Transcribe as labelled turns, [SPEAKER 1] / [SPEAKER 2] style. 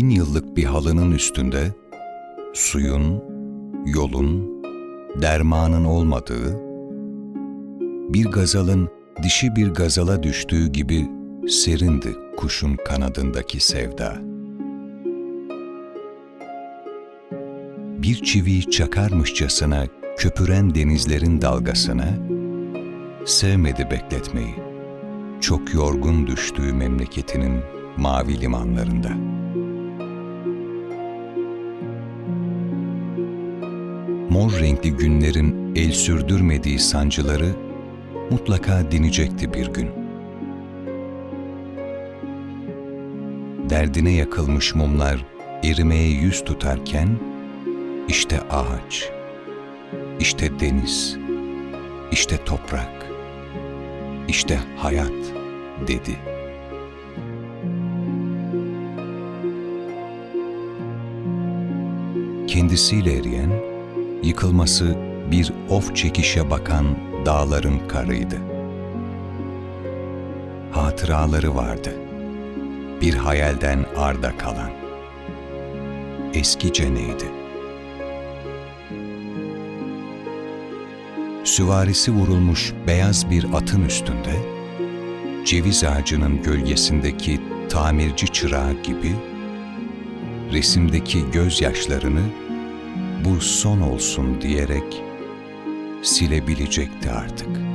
[SPEAKER 1] yıllık bir halının üstünde suyun, yolun, dermanın olmadığı, bir gazalın dişi bir gazala düştüğü gibi serindi kuşun kanadındaki sevda. Bir çivi çakarmışçasına köpüren denizlerin dalgasına, sevmedi bekletmeyi, çok yorgun düştüğü memleketinin mavi limanlarında. Mor renkli günlerin el sürdürmediği sancıları mutlaka dinecekti bir gün. Derdine yakılmış mumlar erimeye yüz tutarken, işte ağaç, işte deniz, işte toprak, işte hayat dedi. Kendisiyle eriyen, yıkılması bir of çekişe bakan dağların karıydı. Hatıraları vardı. Bir hayalden arda kalan. Eski neydi? Süvarisi vurulmuş beyaz bir atın üstünde, ceviz ağacının gölgesindeki tamirci çırağı gibi, resimdeki gözyaşlarını bu son olsun diyerek silebilecekti artık.